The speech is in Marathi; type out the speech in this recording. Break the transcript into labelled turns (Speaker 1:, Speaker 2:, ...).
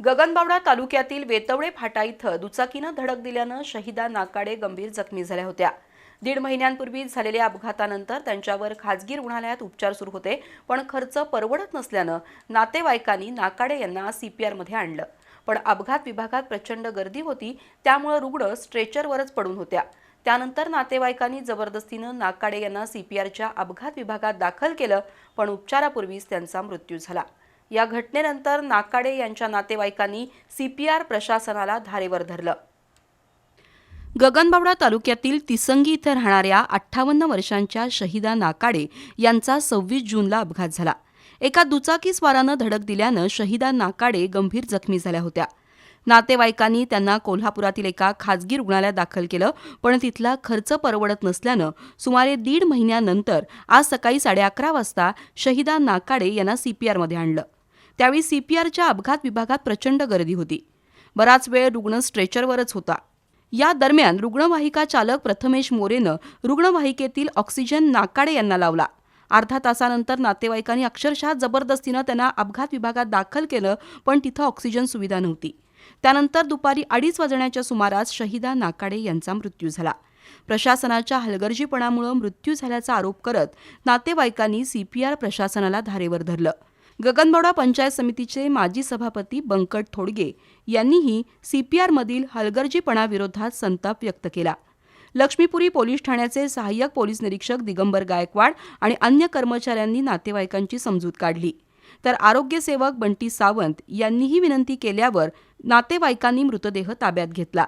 Speaker 1: गगनबावडा तालुक्यातील वेतवडे फाटा इथं दुचाकीनं धडक दिल्यानं शहिदा नाकाडे गंभीर जखमी झाल्या होत्या. दीड महिन्यांपूर्वी झालेल्या अपघातानंतर त्यांच्यावर खाजगी रुग्णालयात उपचार सुरू होते पण खर्च परवडत नसल्यानं नातेवाईकांनी नाकाडे यांना सीपीआरमध्ये आणलं. पण अपघात विभागात प्रचंड गर्दी होती त्यामुळे रुग्ण स्ट्रेचरवरच पडून होत्या. त्यानंतर नातेवाईकांनी जबरदस्तीनं नाकाडे यांना सीपीआरच्या अपघात विभागात दाखल केलं पण उपचारापूर्वीच त्यांचा मृत्यू झाला. या घटनेनंतर नाकाडे यांच्या नातेवाईकांनी सीपीआर प्रशासनाला धारेवर धरलं. गगनबावडा तालुक्यातील तिसंगी इथं राहणाऱ्या अठ्ठावन्न वर्षांच्या शहिदा नाकाडे यांचा सव्वीस जूनला अपघात झाला. एका दुचाकी स्वारानं धडक दिल्यानं शहिदा नाकाडे गंभीर जखमी झाल्या होत्या. नातेवाईकांनी त्यांना कोल्हापुरातील एका खाजगी रुग्णालयात दाखल केलं पण तिथला खर्च परवडत नसल्यानं सुमारे दीड महिन्यानंतर आज सकाळी साडे अकरा वाजता शहिदा नाकाडे यांना सीपीआरमध्ये आणलं. त्यावेळी सीपीआरच्या अपघात विभागात प्रचंड गर्दी होती. बराच वेळ रुग्ण स्ट्रेचरवरच होता. या दरम्यान रुग्णवाहिका चालक प्रथमेश मोरेनं रुग्णवाहिकेतील ऑक्सिजन नाकाडे यांना लावला. अर्धा तासानंतर नातेवाईकांनी अक्षरशः जबरदस्तीनं त्यांना अपघात विभागात दाखल केलं पण तिथं ऑक्सिजन सुविधा नव्हती. त्यानंतर दुपारी अडीच वाजण्याच्या सुमारास शहिदा नाकाडे यांचा मृत्यू झाला. प्रशासनाच्या हलगर्जीपणामुळे मृत्यू झाल्याचा आरोप करत नातेवाईकांनी सीपीआर प्रशासनाला धारेवर धरलं. गगनबावडा पंचायत समितीचे माजी सभापती बंकट थोडगे यांनीही सीपीआरमधील हलगर्जीपणाविरोधात संताप व्यक्त केला. लक्ष्मीपुरी पोलीस ठाण्याचे सहाय्यक पोलीस निरीक्षक दिगंबर गायकवाड आणि अन्य कर्मचाऱ्यांनी नातेवाईकांची समजूत काढली. तर आरोग्य सेवक बंटी सावंत यांनीही विनंती केल्यावर नातेवाईकांनी मृतदेह ताब्यात घेतला.